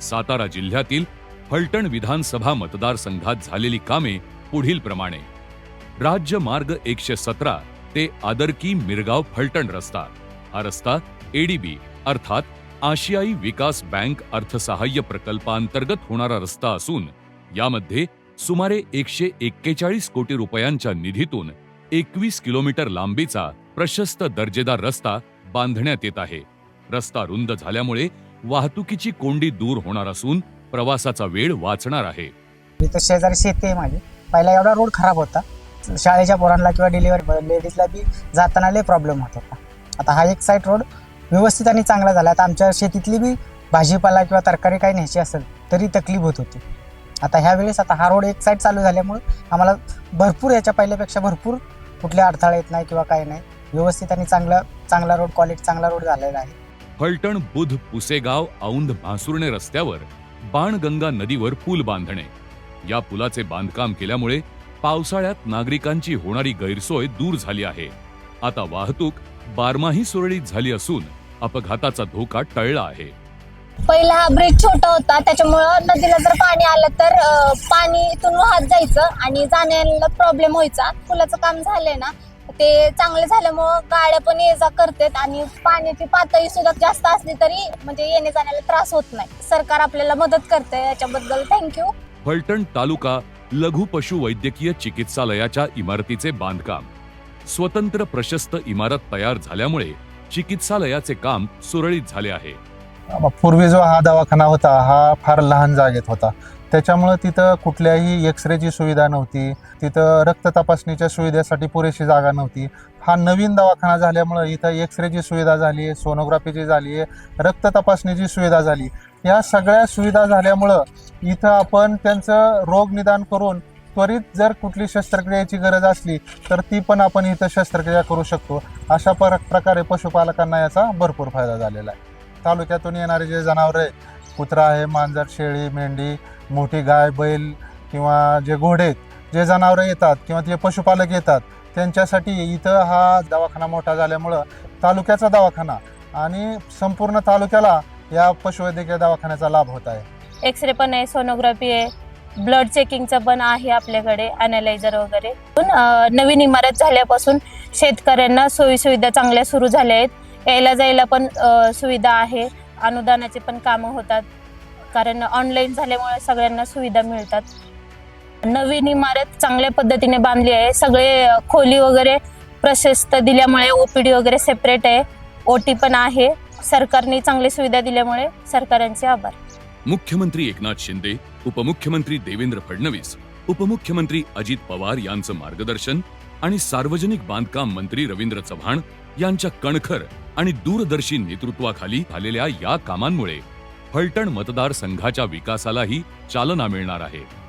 सातारा जिल्ह्यातील फलटण विधानसभा मतदारसंघात झालेली कामे पुढील प्रमाणे. राज्य मार्ग एकशे सतरा ते आदरकी मिरगाव फलटण रस्ता. हा रस्ता एडीबी अर्थात आशियाई विकास बँक अर्थसहाय्य प्रकल्पांतर्गत होणारा रस्ता असून यामध्ये सुमारे एकशे एक्केचाळीस कोटी रुपयांच्या निधीतून एकवीस किलोमीटर लांबीचा प्रशस्त दर्जेदार रस्ता बांधण्यात येत आहे. रस्ता रुंद झाल्यामुळे वाहतुकीची कोंडी दूर होणार असून प्रवासाचा वेळ वाचणार आहे. इथं शेजारी शेती आहे माझी. पहिला एवढा रोड खराब होता. शाळेच्या पोरांना किंवा डिलिव्हरी लेडीजला बी जाताना लय प्रॉब्लेम होत होता. आता हा एक साईड रोड व्यवस्थित आणि चांगला झाला. आता आमच्या शेतीतली बी भाजीपाला किंवा तरकारी काही न्यायची असेल तरी तकलीफ होत होती. आता ह्या वेळेस आता हा रोड एक साईड चालू झाल्यामुळं आम्हाला भरपूर याच्या पहिल्यापेक्षा भरपूर कुठले अडथळा येत नाही किंवा काही नाही. व्यवस्थित आणि चांगला चांगला रोड क्वालिटी चांगला रोड झालेला आहे. फलटण बुध पुसेगाव औंध भासुर्णे रस्त्यावर बाणगंगा नदीवर पूल बांधणे. या पुलाचे बांधकाम केल्यामुळे पावसाळ्यात नागरिकांची होणारी गैरसोय दूर झाली आहे. आता वाहतूक बारमाही सुरळीत झाली असून अपघाताचा धोका टळला आहे. पहिला हा ब्रिज छोटा होता त्याच्यामुळं नदीला जर पाणी आलं तर अं, पाणी इथून वाहत जायचं आणि जाण्याला प्रॉब्लेम व्हायचा. पुलाचं काम झालंय ना ते चांगलं झाल्यामुळं गाड्या पण ये जा करतात आणि पाण्याची पातळी सुद्धा जास्त असली तरी म्हणजे येणे जाण्याला त्रास होत नाही. सरकार आपल्याला मदत करते याच्याबद्दल थँक्यू फलटण तालुका लघु पशु वैद्यकीय चिकित्सालयाच्या इमारतीचे बांधकाम. स्वतंत्र प्रशस्त इमारत तयार झाल्यामुळे चिकित्सालयाचे काम सुरळीत झाले आहे. पूर्वी जो हा दवाखाना होता हा फार लहान जागेत होता. त्याच्यामुळं तिथं कुठल्याही एक्सरेची सुविधा नव्हती. तिथं रक्त तपासणीच्या सुविधेसाठी पुरेशी जागा नव्हती. हा नवीन दवाखाना झाल्यामुळं इथं एक्सरेची सुविधा झाली आहे सोनोग्राफीची झाली आहे रक्त तपासणीची सुविधा झाली. या सगळ्या सुविधा झाल्यामुळं इथं आपण त्यांचं रोग निदान करून त्वरित जर कुठली शस्त्रक्रियेची गरज असली तर ती पण आपण इथं शस्त्रक्रिया करू शकतो. अशा पर प्रकारे पशुपालकांना याचा भरपूर फायदा झालेला आहे. तालुक्यातून येणारे जे जनावरं आहेत कुत्रा आहे मांजर शेळी मेंढी मोठी गाय बैल किंवा जे घोडे आहेत जे जनावरं येतात किंवा जे पशुपालक येतात त्यांच्यासाठी इथं हा दवाखाना मोठा झाल्यामुळं तालुक्याचा दवाखाना आणि संपूर्ण तालुक्याला या पशुवैद्यकीय दवाखान्याचा लाभ होत आहे. एक्सरे पण आहे सोनोग्राफी आहे ब्लड चेकिंगचं पण आहे आपल्याकडे अनालायझर वगैरे. पण, नवीन इमारत झाल्यापासून शेतकऱ्यांना सोयी सुविधा चांगल्या सुरू झाल्या आहेत. यायला जायला पण सुविधा आहे. अनुदानाचे पण कामं होतात. कारण ऑनलाईन झाल्यामुळे सगळ्यांना सुविधा मिळतात. नवीन इमारत चांगल्या पद्धतीने बांधली आहे. सगळे खोली वगैरे प्रशस्त दिल्यामुळे ओपीडी वगैरे सेपरेट आहे. ओटी पण आहे. सरकारने चांगली सुविधा दिल्यामुळे सरकारांचे आभार. मुख्यमंत्री एकनाथ शिंदे उपमुख्यमंत्री देवेंद्र फडणवीस उपमुख्यमंत्री अजित पवार यांचं मार्गदर्शन आणि सार्वजनिक बांधकाम मंत्री रवींद्र चव्हाण यांच्या कणखर आणि दूरदर्शी नेतृत्वाखाली झालेल्या या कामांमुळे फलटण मतदारसंघाच्या विकासालाही चालना मिळणार आहे.